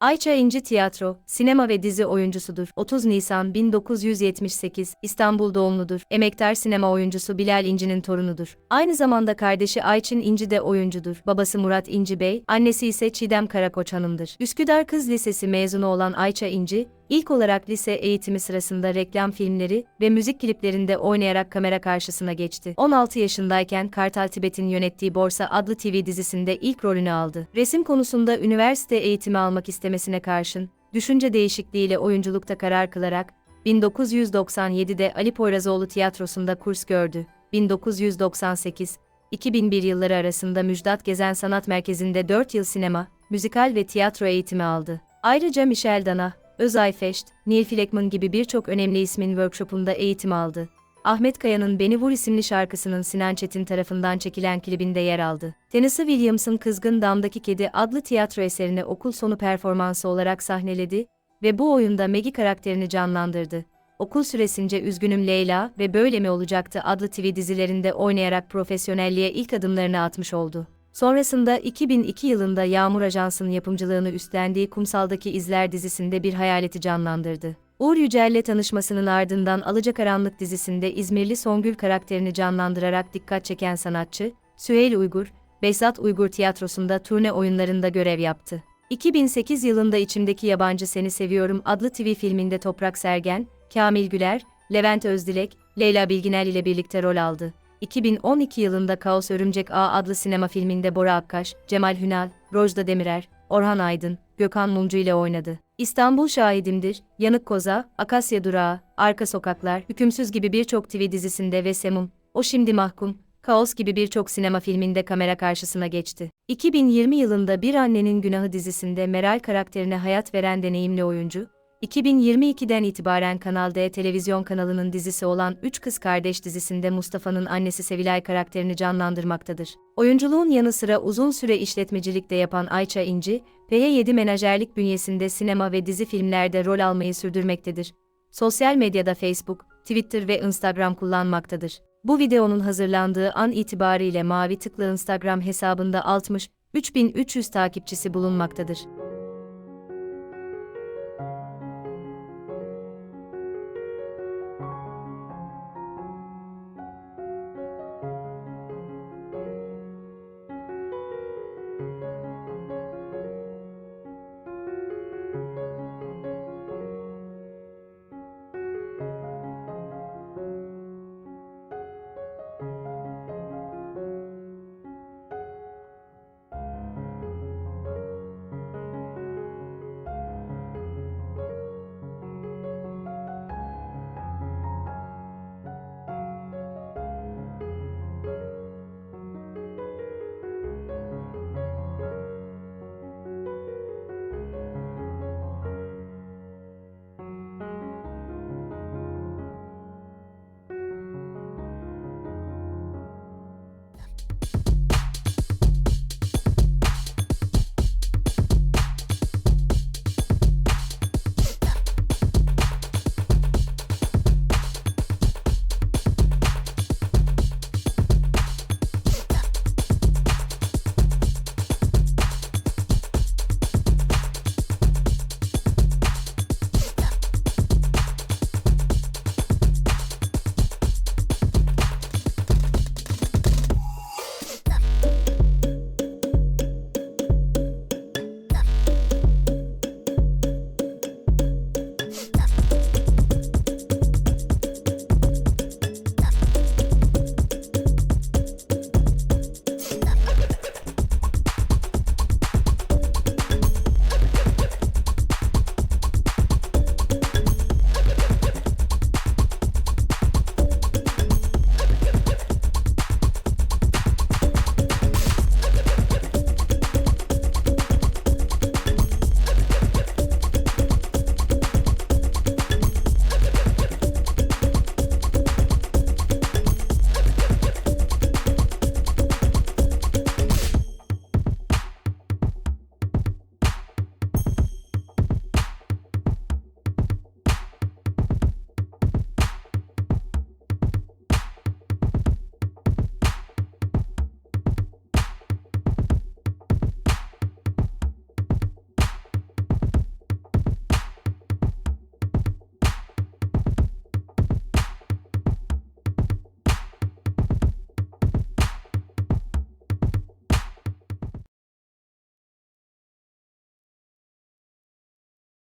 Ayça İnci tiyatro, sinema ve dizi oyuncusudur. 30 Nisan 1978, İstanbul doğumludur. Emektar sinema oyuncusu Bilal İnci'nin torunudur. Aynı zamanda kardeşi Ayçin İnci de oyuncudur. Babası Murat İnci Bey, annesi ise Çiğdem Karakoç Hanım'dır. Üsküdar Kız Lisesi mezunu olan Ayça İnci, ilk olarak lise eğitimi sırasında reklam filmleri ve müzik kliplerinde oynayarak kamera karşısına geçti. 16 yaşındayken Kartal Tibet'in yönettiği Borsa adlı TV dizisinde ilk rolünü aldı. Resim konusunda üniversite eğitimi almak istemesine karşın, düşünce değişikliğiyle oyunculukta karar kılarak, 1997'de Ali Poyrazoğlu tiyatrosunda kurs gördü. 1998 2001 yılları arasında Müjdat Gezen Sanat Merkezi'nde 4 yıl sinema, müzikal ve tiyatro eğitimi aldı. Ayrıca Michel Dana, Özay Feşt, Neil Fleckman gibi birçok önemli ismin workshopunda eğitim aldı. Ahmet Kaya'nın Beni Vur isimli şarkısının Sinan Çetin tarafından çekilen klibinde yer aldı. Tennessee Williams'ın Kızgın Damdaki Kedi adlı tiyatro eserini okul sonu performansı olarak sahneledi ve bu oyunda Maggie karakterini canlandırdı. Okul süresince Üzgünüm Leyla ve Böyle Mi Olacaktı adlı TV dizilerinde oynayarak profesyonelliğe ilk adımlarını atmış oldu. Sonrasında 2002 yılında Yağmur Ajansı'nın yapımcılığını üstlendiği Kumsal'daki İzler dizisinde bir hayaleti canlandırdı. Uğur Yücel'le tanışmasının ardından Alacakaranlık dizisinde İzmirli Songül karakterini canlandırarak dikkat çeken sanatçı, Süheyl Uygur, Behzat Uygur tiyatrosunda turne oyunlarında görev yaptı. 2008 yılında İçimdeki Yabancı Seni Seviyorum adlı TV filminde Toprak Sergen, Kamil Güler, Levent Özdilek, Leyla Bilginel ile birlikte rol aldı. 2012 yılında Kaos Örümcek Ağ adlı sinema filminde Bora Akkaş, Cemal Hünal, Rojda Demirer, Orhan Aydın, Gökhan Mumcu ile oynadı. İstanbul Şahidimdir, Yanık Koza, Akasya Durağı, Arka Sokaklar, Hükümsüz gibi birçok TV dizisinde ve Semum, O Şimdi Mahkum, Kaos gibi birçok sinema filminde kamera karşısına geçti. 2020 yılında Bir Annenin Günahı dizisinde Meral karakterine hayat veren deneyimli oyuncu, 2022'den itibaren Kanal D televizyon kanalının dizisi olan Üç Kız Kardeş dizisinde Mustafa'nın annesi Sevilay karakterini canlandırmaktadır. Oyunculuğun yanı sıra uzun süre işletmecilik de yapan Ayça İnci, P7 menajerlik bünyesinde sinema ve dizi filmlerde rol almayı sürdürmektedir. Sosyal medyada Facebook, Twitter ve Instagram kullanmaktadır. Bu videonun hazırlandığı an itibariyle Mavi Tıklı Instagram hesabında 60, 3300 takipçisi bulunmaktadır.